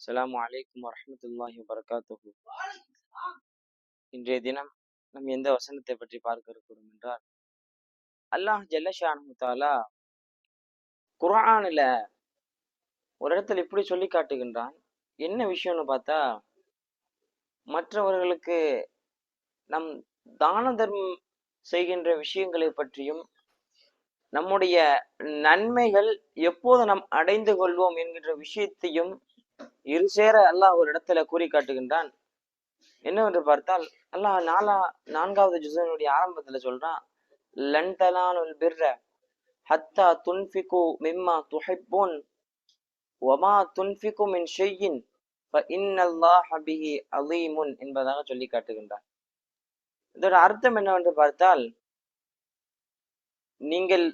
அஸ்லாம் வலைக்கம் வரமத்துல்லாஹி வரகாத்து இன்றைய தினம் நம் எந்த வசனத்தை பற்றி பார்க்க இருக்கிறோம் என்றால் அல்லாஹ் ஜல்லஷானு தாலா குர்ஆனில் ஒரு இடத்துல இப்படி சொல்லி காட்டுகின்றான். என்ன விஷயம்னு பார்த்தா மற்றவர்களுக்கு நம் தான தர்மம் செய்கின்ற விஷயங்களை பற்றியும் நம்முடைய நன்மைகள் எப்போது நாம் அடைந்து கொள்வோம் என்கின்ற விஷயத்தையும் இரு சேர அல்லாஹ் ஒரு இடத்துல கூறி காட்டுகின்றான். என்னவென்று பார்த்தால் அல்லாஹ் நாலா நான்காவது ஜுசனுடைய ஆரம்பத்துல சொல்றான் லன் தலானுல் பிர்ர ஹத்தா துன்ஃபிகு மிம்மா துஹிப்பூன் வமா துன்ஃபிகு மின் ஷையின் ஃபஇன்னல்லாஹ அலீமுன் என்பதாக சொல்லி காட்டுகின்றான். இதோட அர்த்தம் என்னவென்று பார்த்தால் நீங்கள்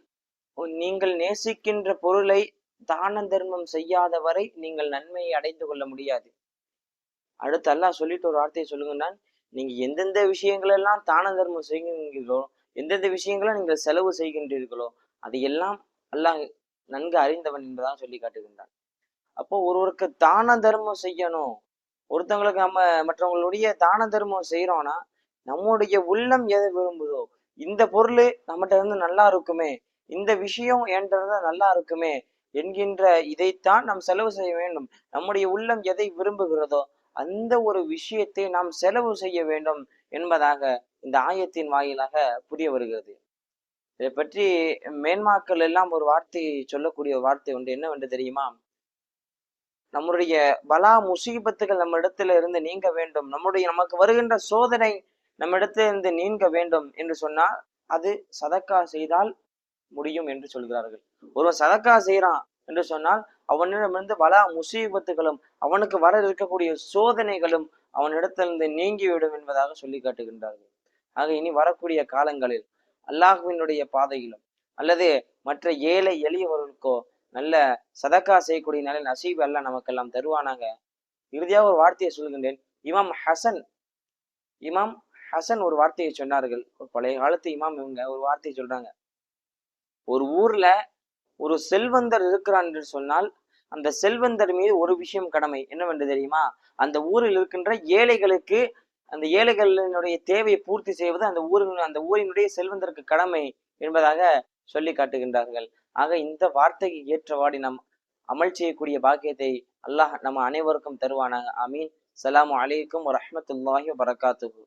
நீங்கள் நேசிக்கின்ற பொருளை தான தர்மம் செய்யாத வரை நீங்கள் நன்மையை அடைந்து கொள்ள முடியாது. அடுத்து அல்லாஹ் சொல்லிட்டு ஒரு வார்த்தையை சொல்லுங்கன்னா நீங்க எந்தெந்த விஷயங்களெல்லாம் தான தர்மம் செய்கிறீர்களோ எந்தெந்த விஷயங்களை நீங்கள் செலவு செய்கின்றீர்களோ அதையெல்லாம் அல்லாஹ் நன்கு அறிந்தவன் என்பதாக சொல்லி காட்டுகின்றான். அப்போ ஒருவருக்கு தான தர்மம் செய்யணும். ஒருத்தவங்களுக்கு நம்ம மற்றவங்களுடைய தான தர்மம் செய்யறோம்னா நம்முடைய உள்ளம் எதை விரும்புதோ இந்த பொருள் நம்மகிட்ட இருந்து நல்லா இருக்குமே இந்த விஷயம் என்கிட்ட நல்லா இருக்குமே என்கின்ற இதைத்தான் நாம் செலவு செய்ய வேண்டும். நம்முடைய உள்ளம் எதை விரும்புகிறதோ அந்த ஒரு விஷயத்தை நாம் செலவு செய்ய வேண்டும் என்பதாக இந்த ஆயத்தின் வாயிலாக புரிய வருகிறது. இதை பற்றி மேன்மாக்கள் எல்லாம் ஒரு வார்த்தை சொல்லக்கூடிய ஒரு வார்த்தை உண்டு. என்னவென்று தெரியுமா? நம்முடைய பலா முசீபத்துகள் நம்ம இடத்துல இருந்து நீங்க வேண்டும். நம்முடைய நமக்கு வருகின்ற சோதனை நம்ம இடத்துல இருந்து நீங்க வேண்டும் என்று சொன்னால் அது சதக்கா செய்தால் முடியும் என்று சொல்கிறார்கள். ஒருவன் சதக்கா செய்கிறான் என்று சொன்னால் அவனிடமிருந்து வள முசீபத்துகளும் அவனுக்கு வர இருக்கக்கூடிய சோதனைகளும் அவனிடத்திலிருந்து நீங்கிவிடும் என்பதாக சொல்லி காட்டுகின்றார்கள். ஆக இனி வரக்கூடிய காலங்களில் அல்லாஹுவினுடைய பாதையிலும் அல்லது மற்ற ஏழை எளியவர்களுக்கோ நல்ல சதக்கா செய்யக்கூடிய நல்ல நசீப் எல்லாம் நமக்கெல்லாம் தருவானாங்க இறுதியாக ஒரு வார்த்தையை சொல்கின்றேன் இமாம் ஹசன் இமாம் ஹசன் ஒரு வார்த்தையை சொன்னார்கள். ஒரு பழைய காலத்து இமாம் இவங்க ஒரு வார்த்தையை சொல்றாங்க. ஒரு ஊர்ல ஒரு செல்வந்தர் இருக்கிறான் என்று சொன்னால் அந்த செல்வந்தர் மீது ஒரு விஷயம் கடமை. என்னவென்று தெரியுமா? அந்த ஊரில் இருக்கின்ற ஏழைகளுக்கு அந்த ஏழைகளினுடைய தேவையை பூர்த்தி செய்வது அந்த ஊரின் அந்த ஊரினுடைய செல்வந்தருக்கு கடமை என்பதாக சொல்லி காட்டுகின்றார்கள். ஆக இந்த வார்த்தைக்கு ஏற்றவாடி நாம் அமல் செய்யக்கூடிய பாக்கியத்தை அல்லாஹ் நம்ம அனைவருக்கும் தருவானாங்க அமீன் சலாமு அலைக்கும் வரமத்துல்லாஹி வரகாத்துகு